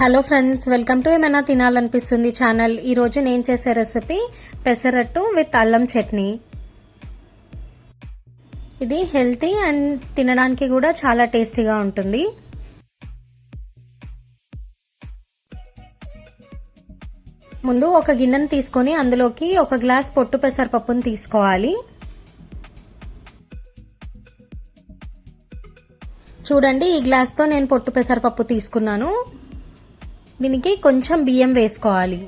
Hello friends welcome to ఏమైనా తినాలనిపిస్తుంది channel ఈరోజు నేను చేసే రెసిపీ పెసరట్టు విత్ అల్లం చట్నీ. ఇది హెల్తీ అండ్ తినడానికి కూడా చాలా టేస్టీగా ఉంటుంది. ముందు ఒక గిన్నెను తీసుకొని అందులోకి ఒక గ్లాస్ పొట్టు పెసరపప్పును తీసుకోవాలి. చూడండి ఈ గ్లాస్తో నేను పొట్టు పెసరపప్పు తీసుకున్నాను. దీనికి కొంచెం బియ్యం వేసుకోవాలి.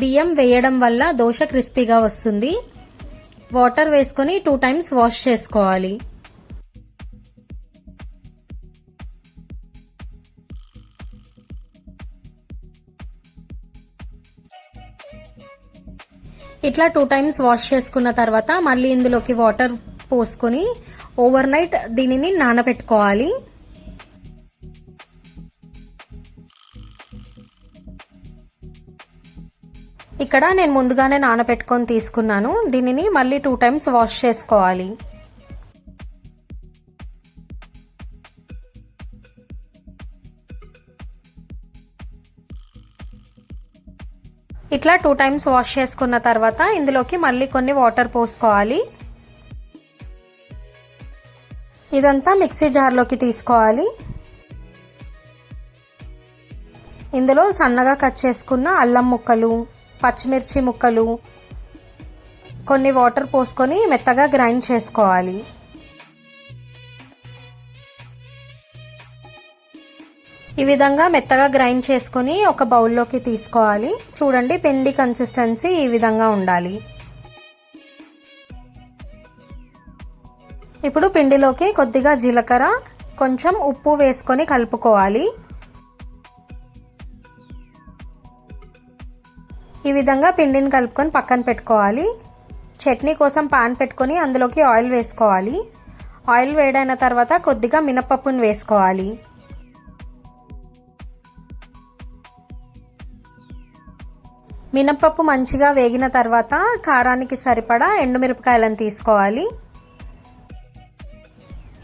బియ్యం వేయడం వల్ల దోశ క్రిస్పీగా వస్తుంది. వాటర్ వేసుకొని టూ టైమ్స్ వాష్ చేసుకోవాలి. ఇట్లా టూ టైమ్స్ వాష్ చేసుకున్న తర్వాత మళ్ళీ ఇందులోకి వాటర్ పోసుకొని ఓవర్ నైట్ దీనిని నానబెట్టుకోవాలి. ఇక్కడ నేను ముందుగానే నానబెట్టుకొని తీసుకున్నాను. దీనిని మళ్ళీ టూ టైమ్స్ వాష్ చేసుకోవాలి. ఇట్లా టూ టైమ్స్ వాష్ చేసుకున్న తర్వాత ఇందులోకి మళ్ళీ కొన్ని వాటర్ పోసుకోవాలి. ఇదంతా మిక్సీ జార్లోకి తీసుకోవాలి. ఇందులో సన్నగా కట్ చేసుకున్న అల్లం ముక్కలు పచ్చిమిర్చి ముక్కలు కొన్ని వాటర్ పోసుకొని మెత్తగా గ్రైండ్ చేసుకోవాలి. ఈ విధంగా మెత్తగా గ్రైండ్ చేసుకొని ఒక బౌల్లోకి తీసుకోవాలి. చూడండి పిండి కన్సిస్టెన్సీ ఈ విధంగా ఉండాలి. ఇప్పుడు పిండిలోకి కొద్దిగా జీలకర్ర కొంచెం ఉప్పు వేసుకొని కలుపుకోవాలి. ఈ విధంగా పిండిని కలుపుకొని పక్కన పెట్టుకోవాలి. చట్నీ కోసం పాన్ పెట్టుకొని అందులోకి ఆయిల్ వేసుకోవాలి. ఆయిల్ వేడైన తర్వాత కొద్దిగా మినపప్పును వేసుకోవాలి. మినపప్పు మంచిగా వేగిన తర్వాత కారానికి సరిపడా ఎండుమిరపకాయలను తీసుకోవాలి.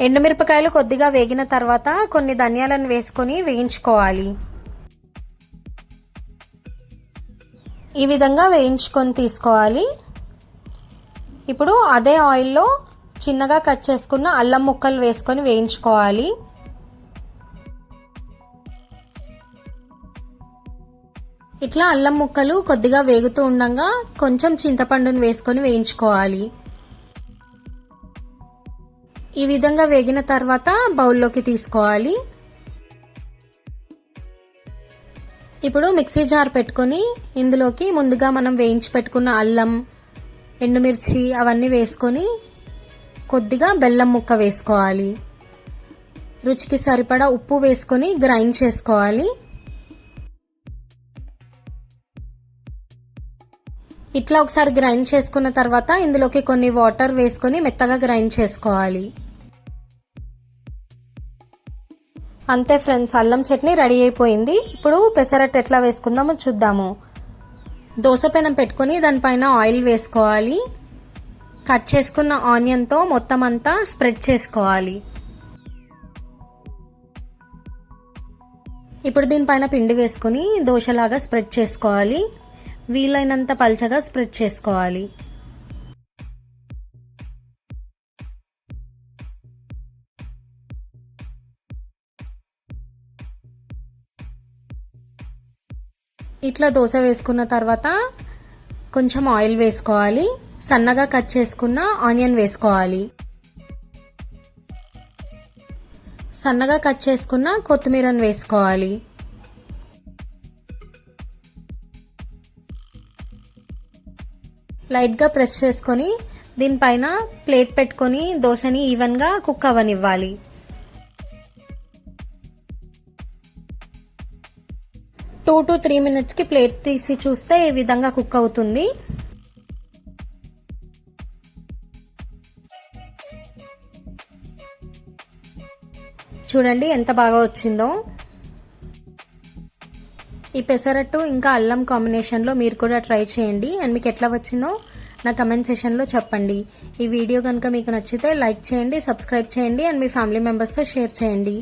ఎండుమిరపకాయలు కొద్దిగా వేగిన తర్వాత కొన్ని ధనియాలను వేసుకొని వేయించుకోవాలి. ఈ విధంగా వేయించుకొని తీసుకోవాలి. ఇప్పుడు అదే ఆయిల్లో చిన్నగా కట్ చేసుకున్న అల్లం ముక్కలు వేసుకొని వేయించుకోవాలి. ఇట్లా అల్లం ముక్కలు కొద్దిగా వేగుతూ ఉండగా కొంచెం చింతపండును వేసుకొని వేయించుకోవాలి. ఈ విధంగా వేగిన తర్వాత బౌల్లోకి తీసుకోవాలి. ఇప్పుడు మిక్సీ జార్ పెట్టుకొని ఇందులోకి ముందుగా మనం వేయించి పెట్టుకున్న అల్లం ఎండుమిర్చి అవన్నీ వేసుకొని కొద్దిగా బెల్లం ముక్క వేసుకోవాలి. రుచికి సరిపడా ఉప్పు వేసుకొని గ్రైండ్ చేసుకోవాలి. ఇట్లా ఒకసారి గ్రైండ్ చేసుకున్న తర్వాత ఇందులోకి కొన్ని వాటర్ వేసుకొని మెత్తగా గ్రైండ్ చేసుకోవాలి. అంతే ఫ్రెండ్స్ అల్లం చట్నీ రెడీ అయిపోయింది. ఇప్పుడు పెసరట్టు ఎట్లా వేసుకుందామో చూద్దాము. దోశ పెనం పెట్టుకొని దానిపైన ఆయిల్ వేసుకోవాలి. కట్ చేసుకున్న ఆనియన్తో మొత్తం అంతా స్ప్రెడ్ చేసుకోవాలి. ఇప్పుడు దీనిపైన పిండి వేసుకుని దోశలాగా స్ప్రెడ్ చేసుకోవాలి. వీలైనంత పల్చగా స్ప్రెడ్ చేసుకోవాలి. ఇట్లా దోశ వేసుకున్న తర్వాత కొంచెం ఆయిల్ వేసుకోవాలి. సన్నగా కట్ చేసుకున్న ఆనియన్ వేసుకోవాలి. సన్నగా కట్ చేసుకున్న కొత్తిమీరను వేసుకోవాలి. లైట్గా ప్రెస్ చేసుకొని దీనిపైన ప్లేట్ పెట్టుకొని దోశని ఈవెన్గా కుక్ అవ్వనివ్వాలి. టూ టు త్రీ మినిట్స్కి ప్లేట్ తీసి చూస్తే ఈ విధంగా కుక్ అవుతుంది. చూడండి ఎంత బాగా వచ్చిందో. ఈ పెసరట్టు ఇంకా అల్లం కాంబినేషన్లో మీరు కూడా ట్రై చేయండి. అండ్ మీకు ఎట్లా వచ్చిందో నా కమెంట్ సెషన్లో చెప్పండి. ఈ వీడియో కనుక మీకు నచ్చితే లైక్ చేయండి సబ్స్క్రైబ్ చేయండి అండ్ మీ ఫ్యామిలీ మెంబర్స్తో షేర్ చేయండి.